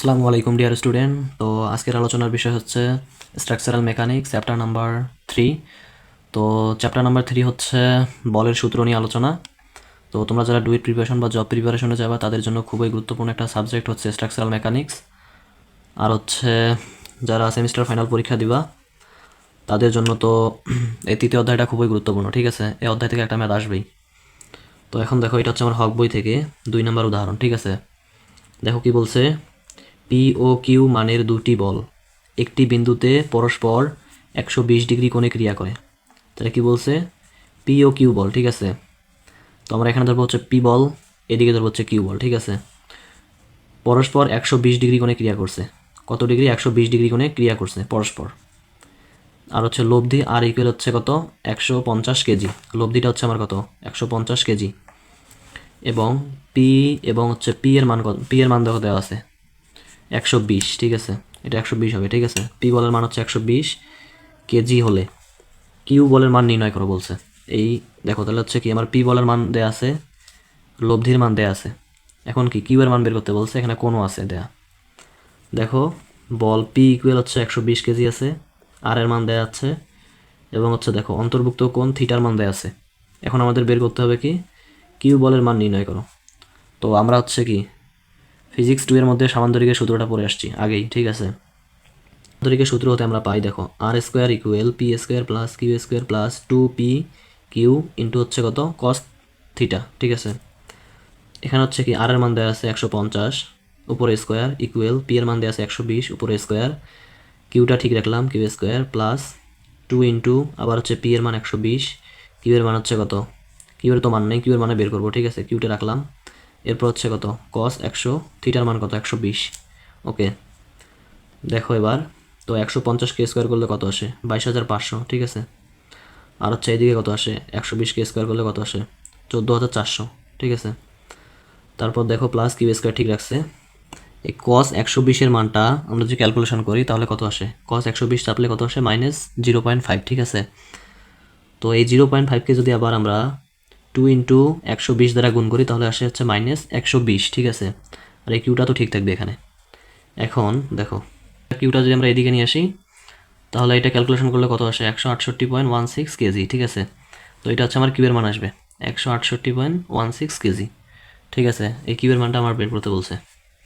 আসসালামু আলাইকুম dear student তো আজকের আলোচনার বিষয় হচ্ছে structural mechanics chapter number three তো চ্যাপ্টার নাম্বার থ্রি হচ্ছে বলের সূত্র নিয়ে আলোচনা। তো তোমরা যারা ডুয়েট প্রিপারেশন বা জব প্রিপারেশনে যাবা, তাদের জন্য খুবই গুরুত্বপূর্ণ একটা সাবজেক্ট হচ্ছে স্ট্রাকচারাল মেকানিক্স আর হচ্ছে যারা সেমিস্টার ফাইনাল পরীক্ষা দিবা, তাদের জন্য তো এই তৃতীয় অধ্যায়টা খুবই গুরুত্বপূর্ণ, ঠিক আছে? এই অধ্যায় থেকে একটা ম্যাথ আসবেই। তো এখন দেখো, এটা হচ্ছে আমার হক বই থেকে দুই নম্বর উদাহরণ, ঠিক আছে? দেখো কি বলছে পি ও কিউ মানের দুটি বল। একটি বিন্দুতে পরস্পর একশো বিশ ডিগ্রি কোণে ক্রিয়া করে। তাহলে কি বলছে? পি ও কিউ বল, ঠিক আছে? তো আমরা এখানে ধরবো হচ্ছে পি বল, এদিকে ধরবো হচ্ছে কিউ বল, ঠিক আছে? পরস্পর একশো বিশ ডিগ্রি কোণে ক্রিয়া করছে। কত ডিগ্রি? একশো বিশ ডিগ্রি কোণে ক্রিয়া করছে, পরস্পর। আর হচ্ছে লব্ধি, আর ইকুয়াল হচ্ছে কত? একশো পঞ্চাশ কেজি। লব্ধিটা হচ্ছে আমার কত? একশো পঞ্চাশ কেজি। এবং পি এবং হচ্ছে পি এর মান পি এর মান দেওয়া আছে। একশো বিশ, ঠিক আছে? এটা একশো বিশ হবে, ঠিক আছে? পি বলের মান হচ্ছে একশো বিশ কেজি হলে। কিউ বলের মান নির্ণয় করো বলছে। এই দেখো, তাহলে হচ্ছে কি, আমার পি বলের মান দেয়া আছে, লব্ধির মান দেয়া আছে। এখন কি কিউ এর মান বের করতে বলছে, এখানে কোনো আছে দেয়া। দেখো, বল পি ইকুয়াল হচ্ছে একশো বিশ কেজি আছে আর এর মান দেয়া আছে, এবং হচ্ছে দেখো, অন্তর্ভুক্ত কোন থিটার মান দেয়া আছে। এখন আমাদের বের করতে হবে কি কিউ বলের মান নির্ণয় করো। তো আমরা হচ্ছে কি ফিজিক্স টু এর মধ্যে সামান্তরিকের সূত্রটা পড়ে আসছি, আগেই, ঠিক আছে? সামান্তরিকের সূত্র হতে আমরা পাই, দেখো R square equal P square plus Q square plus two P Q into হচ্ছে কত? কস থিটা ঠিক আছে? এখানে হচ্ছে কি আর এর মান দেওয়া আছে একশো পঞ্চাশ, উপরে স্কোয়ার ইকুয়াল পি এর মান দেওয়া আছে একশো বিশ, উপরে স্কোয়ার কিউটা ঠিক রাখলাম Q square plus two into আবার হচ্ছে পি এর মান একশো বিশ কিউ এর মান হচ্ছে কত? কিউ এর তো মান নেই কিউ এর মানে বের করব, ঠিক আছে? কিউটা রাখলাম এরপর হচ্ছে কত? কস একশো থিটার মান কত? একশো বিশ। ওকে। দেখো এবার। তো একশো পঞ্চাশ কে স্কোয়ার করলে কত আসে? বাইশ হাজার পাঁচশো, ঠিক আছে? আর হচ্ছে এদিকে কত আসে? একশো বিশ কে স্কোয়ার করলে কত আসে? চোদ্দ হাজার চারশো, ঠিক আছে? তারপর দেখো প্লাস কিউ স্কোয়ার ঠিক রাখছে। এই কস একশো বিশের মানটা আমরা যদি ক্যালকুলেশন করি, তাহলে কত আসে? কস একশো বিশ চাপলে কত আসে? মাইনাস জিরো পয়েন্ট ফাইভ ঠিক আছে? তো এই জিরো পয়েন্ট ফাইভকে যদি আবার আমরা টু ইন্টু একশো বিশ দ্বারা গুণ করি, তাহলে আসে হচ্ছে মাইনাস একশো বিশ, ঠিক আছে? আর এই কিউটা তো ঠিক থাকবে এখানে। এখন দেখো, কিউটা যদি আমরা এদিকে নিয়ে আসি, তাহলে এটা ক্যালকুলেশন করলে কত আসে? একশো আটষট্টি পয়েন্ট ওয়ান সিক্স কেজি, ঠিক আছে? তো এটা হচ্ছে আমার কিউবের মান আসবে, একশো আটষট্টি পয়েন্ট ওয়ান সিক্স কেজি, ঠিক আছে? এই কিউবের মানটা আমার বের করতে বলছে।